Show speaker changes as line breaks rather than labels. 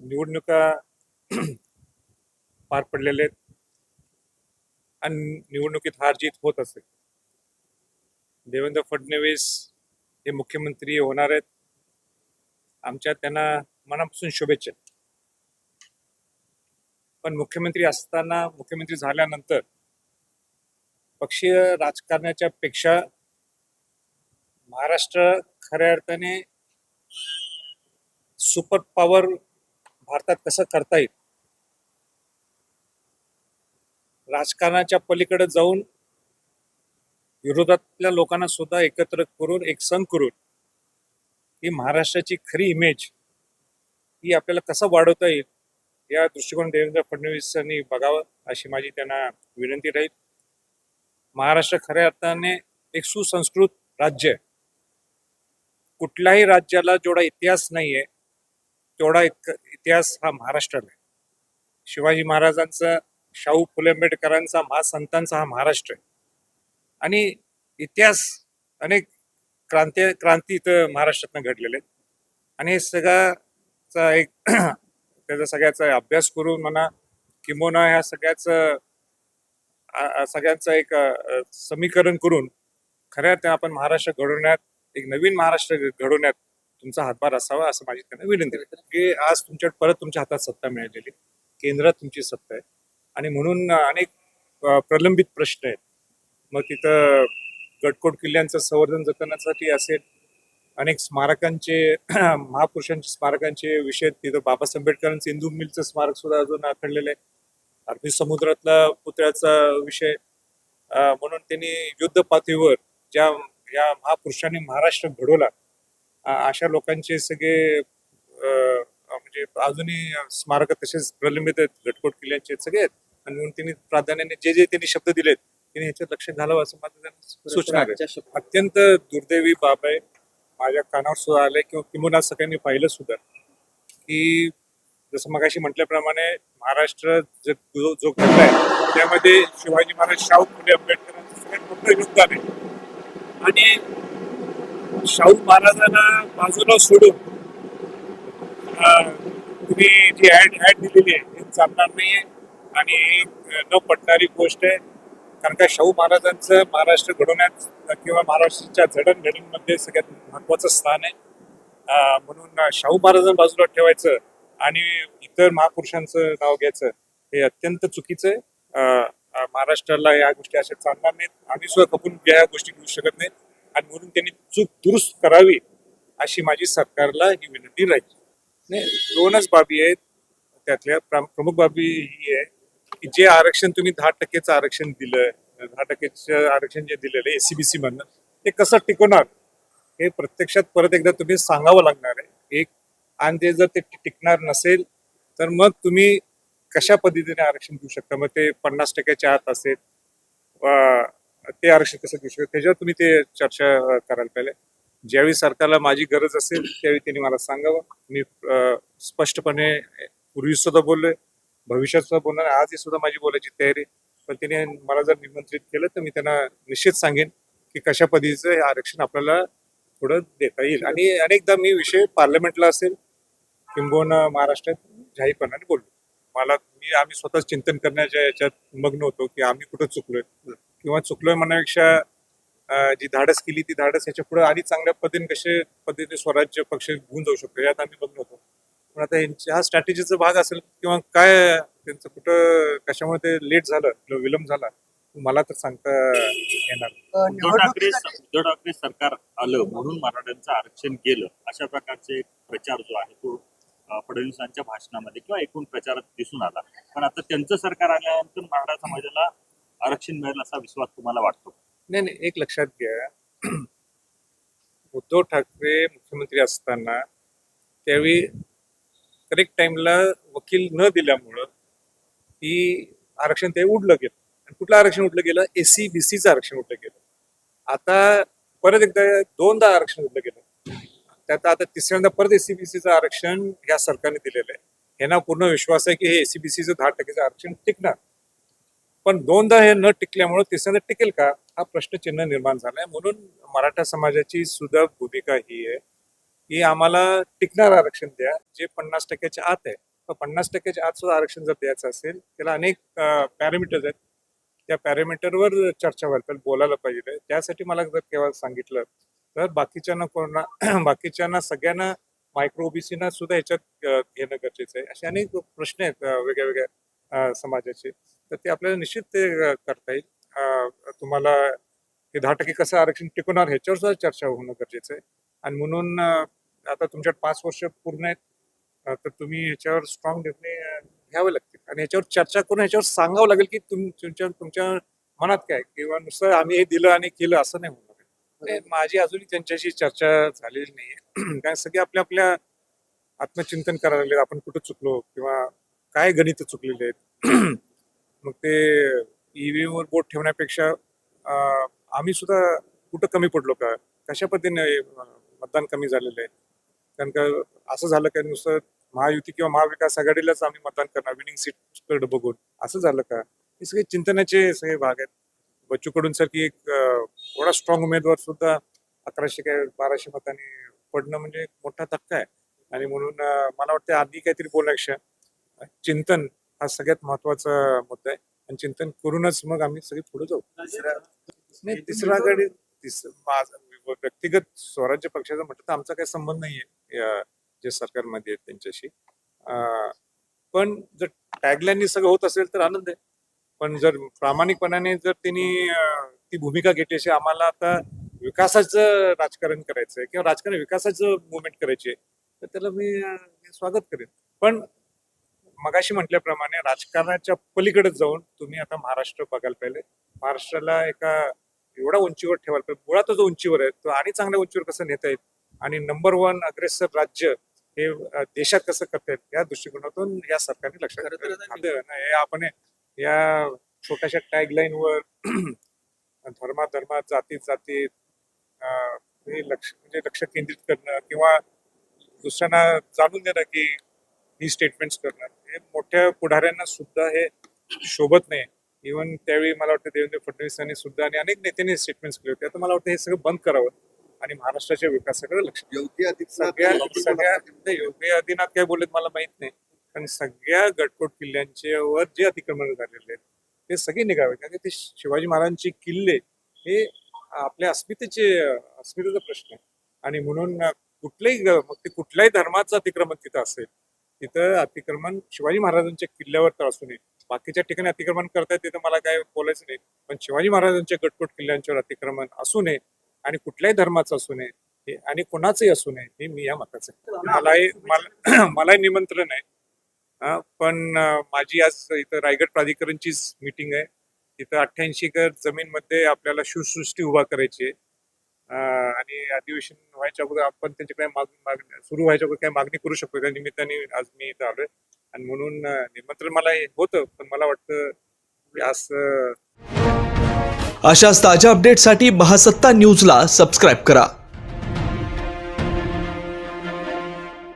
निवडणुका पार पडलेल्या आहेत. आणि निवडणुकीत हार जीत होत असेल. देवेंद्र फडणवीस हे मुख्यमंत्री होणार आहेत. आमच्या त्यांना मनापासून शुभेच्छा. पण मुख्यमंत्री असताना मुख्यमंत्री झाल्यानंतर पक्षीय राजकारणाच्या पेक्षा महाराष्ट्र खऱ्या अर्थाने सुपर पॉवर भारतात कसं करता येईल? राजकारणाच्या पलीकडे जाऊन विरोधातल्या लोकांना सुद्धा एकत्र करून एक संघ करून ही महाराष्ट्राची खरी इमेज ही आपल्याला कसं वाढवता येईल या दृष्टिकोन देवेंद्र फडणवीस यांनी बघावं अशी माझी त्यांना विनंती राहील. महाराष्ट्र खऱ्या अर्थाने एक सुसंस्कृत राज्य आहे. कुठल्याही राज्याला जेवढा इतिहास नाहीये तेवढा इतिहास हा महाराष्ट्राला आहे. शिवाजी महाराजांचा शाहू फुले आंबेडकरांचा महासंतांचा हा महाराष्ट्र आहे. आणि इतिहास अनेक क्रांती क्रांती इथं महाराष्ट्रातनं घडलेले आहेत. आणि हे सगळ्याचा एक त्याचा सगळ्याचा अभ्यास करून म्हणा किंबोना ह्या सगळ्याचं सगळ्यांचं एक समीकरण करून खऱ्या त्या आपण महाराष्ट्र घडवण्यात एक नवीन महाराष्ट्र घडवण्यात तुमचा हातभार असावा असं माझी त्यांना विनंती आहे. की आज तुमच्या परत तुमच्या हातात सत्ता मिळालेली. केंद्रात तुमची सत्ता आहे. आणि म्हणून अनेक प्रलंबित प्रश्न आहेत. मग तिथं गडकोट किल्ल्यांचं संवर्धन जतनासाठी असेल अनेक स्मारकांचे महापुरुषांचे स्मारकांचे विषय तिथं बाबासाहेब आंबेडकरांचं इंदू मिलचं स्मारक सुद्धा अजून आखडलेलं आहे. अरबी समुद्रातला पुतळ्याचा विषय म्हणून त्यांनी युद्ध पातळीवर ज्या या महापुरुषांनी महाराष्ट्र घडवला अशा लोकांचे सगळे म्हणजे अजूनही स्मारक तसेच प्रलंबित आहेत गटकोट किल्ल्यांचे सगळे आहेत. आणि म्हणून त्यांनी प्राधान्याने जे जे त्यांनी शब्द दिलेत त्यांनी ह्याच्यात लक्ष घालावं असं माझं सूचना आहे. अत्यंत दुर्दैवी बाब आहे. माझ्या कानावर सुद्धा आलंय किंवा किंवा सगळ्यांनी पाहिलं सुद्धा. की जसं मगाशी म्हटल्याप्रमाणे महाराष्ट्र जे जो घडलाय त्यामध्ये शिवाजी महाराज शाहू फुले आंबेडकरांचं सगळ्यात मोठं योगदान आहे. आणि शाहू महाराजांना बाजूला सोडून तुम्ही जी ऍड ऍड दिलेली आहे हे चालणार नाहीये. आणि न पटणारी गोष्ट आहे कारण का शाहू महाराजांचं महाराष्ट्र घडवण्यात किंवा महाराष्ट्राच्या जडणघडणमध्ये सगळ्यात महत्वाचं स्थान आहे. म्हणून शाहू महाराजांना बाजूला ठेवायचं आणि इतर महापुरुषांचं नाव घ्यायचं हे अत्यंत चुकीचं आहे. महाराष्ट्राला या गोष्टी अशा चालणार नाहीत. आम्ही सुद्धा खपून या गोष्टी घेऊ शकत नाहीत. आणि म्हणून त्यांनी चूक दुरुस्त करावी अशी माझी सरकारला ही विनंती राहील. नाही दोनच बाबी आहेत. त्यातल्या प्रमुख बाबी ही आहे की जे आरक्षण तुम्ही दहा टक्केचं आरक्षण दिलं दहा टक्केचं आरक्षण जे दिलेलं आहे एसीबीसी मधनं ते कसं टिकवणार? हे प्रत्यक्षात परत एकदा तुम्ही सांगावं लागणार आहे. एक आणि ते जर ते टिकणार नसेल तर मग तुम्ही कशा पद्धतीने आरक्षण देऊ शकता? मग ते पन्नास टक्क्याच्या आत असेल ते आरक्षण कसं देऊ शकतो? त्याच्यावर तुम्ही ते चर्चा कराल करायला पाहिजे. ज्यावेळी सरकारला माझी गरज असेल त्यावेळी त्यांनी मला सांगावं. मी स्पष्टपणे पूर्वी सुद्धा बोललोय भविष्यात सुद्धा बोलणार आजही सुद्धा माझी बोलायची तयारी पण त्याने मला जर निमंत्रित केलं तर मी त्यांना निश्चित सांगेन की कशा पद्धतीचं हे आरक्षण आपल्याला पुढं देता येईल. आणि अनेकदा मी विषय पार्लमेंटला असेल किंबहुना महाराष्ट्रात जाहीरपणाने बोललो. मला मी आम्ही स्वतःच चिंतन करण्याच्या याच्यात मग्न होतो की आम्ही कुठं चुकलोय. किंवा चुकलोय म्हणण्यापेक्षा जी धाडस केली ती धाडस याच्यापुढे आणि चांगल्या पद्धतीने कसे पद्धतीने स्वराज्य पक्ष घेऊन जाऊ शकतो यात आम्ही मग्न होतो. पण आता यांच्या हा स्ट्रॅटेजीचा भाग असेल किंवा काय त्यांचं कुठं कशामुळे ते लेट झालं किंवा विलंब झाला मला तर सांगता येणार
उद्धव ठाकरे उद्धव ठाकरे सरकार आलं म्हणून मराठ्यांचं आरक्षण गेलं अशा प्रकारचे प्रचार जो आहे तो फडणवीसांच्या भाषणामध्ये किंवा एकूण प्रचारात दिसून आला. पण आता त्यांचं सरकार आल्यानंतर मराठा समाजाला आरक्षण मिळेल असा विश्वास तुम्हाला वाटतो?
नाही नाही एक लक्षात घ्या. उद्धव ठाकरे मुख्यमंत्री असताना त्यावेळी करेक्ट टाइमला वकील न दिल्यामुळं ही आरक्षण ते उडलं गेलं. आणि कुठलं आरक्षण उडलं गेलं? एसी बीसीचं आरक्षण उडलं गेलं. आता परत एकदा दोनदा आरक्षण उडलं गेलं. त्यात आता तिसऱ्यांदा परत एसीबीसीचं आरक्षण या सरकारने दिलेलं आहे. ह्यांना पूर्ण विश्वास आहे की हे एसीबीसीचं दहा टक्केचं आरक्षण टिकणार. पण दोनदा हे न टिकल्यामुळे तिसऱ्यांदा टिकेल का? हा प्रश्नचिन्ह निर्माण झालाय. म्हणून मराठा समाजाची सुद्धा भूमिका ही आहे की आम्हाला टिकणार आरक्षण द्या. जे पन्नास टक्क्याच्या आत आहे तर पन्नास टक्क्याच्या आत सुद्धा आरक्षण जर द्यायचं असेल त्याला अनेक पॅरामीटर्स आहेत. त्या पॅरामीटरवर चर्चा व्हायला पाहिजे बोलायला पाहिजे. त्यासाठी मला जर केव्हा सांगितलं तर बाकीच्यांना कोणा बाकीच्यांना सगळ्यांना मायक्रो ओबीसीना सुद्धा याच्यात घेणं गरजेचं आहे. असे अनेक प्रश्न आहेत वेगळ्या वेगळ्या समाजाचे तर ते आपल्याला निश्चित ते करता येईल. तुम्हाला हे दहा टक्के कसं आरक्षण टिकवणार ह्याच्यावर सुद्धा चर्चा होणं गरजेचं आहे. आणि म्हणून आता तुमच्यात पाच वर्ष पूर्ण आहेत तर तुम्ही ह्याच्यावर स्ट्रॉंग निर्णय घ्यावे लागतील. आणि ह्याच्यावर चर्चा करून ह्याच्यावर सांगावं लागेल की तुम तुमच्या तुमच्या मनात काय किंवा नुसतं आम्ही हे दिलं आणि केलं असं नाही होणार माझी अजूनही त्यांच्याशी चर्चा झालेली नाही कारण सगळे आपल्या आपल्या आत्मचिंतन करायला लागले आपण कुठं चुकलो किंवा काय गणित चुकलेले आहेत? मग ते ईव्हीएमवर बोट ठेवण्यापेक्षा आम्ही सुद्धा कुठं कमी पडलो का? कशा पद्धतीने मतदान कमी झालेलं आहे? कारण का असं झालं का नुसतं महायुती किंवा महाविकास आघाडीलाच आम्ही मतदान करणार विनिंग सीटकडे बघून. असं झालं का? हे सगळे चिंतनाचे सगळे भाग आहेत. बच्चू कडून सारखी एक थोडा स्ट्रॉंग उमेदवार सुद्धा अकराशे काय बाराशे मतांनी पडणं म्हणजे मोठा धक्का आहे. आणि म्हणून मला वाटतं आधी काहीतरी बोलण्यापेक्षा चिंतन हा सगळ्यात महत्त्वाचा मुद्दा आहे. आणि चिंतन करूनच मग आम्ही सगळे पुढे जाऊ. नाही तिसरा गडी व्यक्तिगत स्वराज्य पक्षाचा म्हटलं तर आमचा काही संबंध नाहीये जे सरकारमध्ये आहेत त्यांच्याशी. पण जर टॅगलाईननी सगळं होत असेल तर आनंद आहे. पण जर प्रामाणिकपणाने जर त्यांनी ती भूमिका घेतली अशी आम्हाला आता विकासाचं राजकारण करायचं आहे किंवा राजकारण विकासाचं मुवमेंट करायची आहे तर त्याला मी स्वागत करेन. पण मगाशी म्हटल्याप्रमाणे राजकारणाच्या पलीकडे जाऊन तुम्ही आता महाराष्ट्र बघायला पाहिजे महाराष्ट्राला एका एवढा उंचीवर ठेवायला पाहिजे. मुळातच उंचीवर आहे तो आणि चांगल्या उंचीवर कसं नेता येईल आणि नंबर वन अग्रेसर राज्य हे देशात कसं करता येईल या दृष्टिकोनातून या सरकारने लक्षात. हे आपण या छोट्याशा टॅगलाईन वर धर्मात धर्मात जातीत हे लक्ष म्हणजे लक्ष केंद्रित करणं किंवा दुसऱ्यांना जाणून देणं की ही स्टेटमेंट्स करणं हे मोठ्या पुढाऱ्यांना सुद्धा हे शोभत नाही. इव्हन त्यावेळी मला वाटतं देवेंद्र फडणवीस यांनी सुद्धा आणि अनेक नेत्यांनी स्टेटमेंट्स केले होते. आता मला वाटतं हे सगळं बंद करावं आणि महाराष्ट्राच्या विकासाकडे लक्ष सगळ्या सगळ्या योगी आदिनाथ काय बोलत मला माहीत नाही. पण सगळ्या गटकोट किल्ल्यांच्या वर जे अतिक्रमण झालेले आहेत ते सगळे निघावे कारण ते शिवाजी महाराजांचे किल्ले हे आपल्या अस्मितेचे अस्मितेचा प्रश्न आहे. आणि म्हणून कुठल्याही ग- मग ते कुठल्याही धर्माचं अतिक्रमण तिथं असेल तिथं अतिक्रमण शिवाजी महाराजांच्या किल्ल्यावर तर असू नये. बाकीच्या ठिकाणी अतिक्रमण करतायत तिथं मला काय बोलायचं नाही. पण शिवाजी महाराजांच्या गटकोट किल्ल्यांच्यावर अतिक्रमण असू नये आणि कुठल्याही धर्माचं असू नये हे आणि कोणाचंही असू नये हे मी या मताचं मलाही मला मलाही निमंत्रण आहे. हा, पण माझी आज इथं रायगड प्राधिकरणचीच मीटिंग आहे. तिथं अठ्ठ्याऐंशी एकर जमीनमध्ये आपल्याला शिवसृष्टी उभा करायची आहे. आणि अधिवेशन व्हायच्या अगोदर आपण त्यांच्याकडे मागणी मागणी सुरू व्हायच्या अगोदर काही मागणी करू शकतो त्या निमित्ताने आज मी इथं आलोय. आणि म्हणून निमंत्रण मला हे होतं पण मला वाटतं की
अशाच ताज्या अपडेटसाठी महासत्ता न्यूजला सबस्क्राईब करा.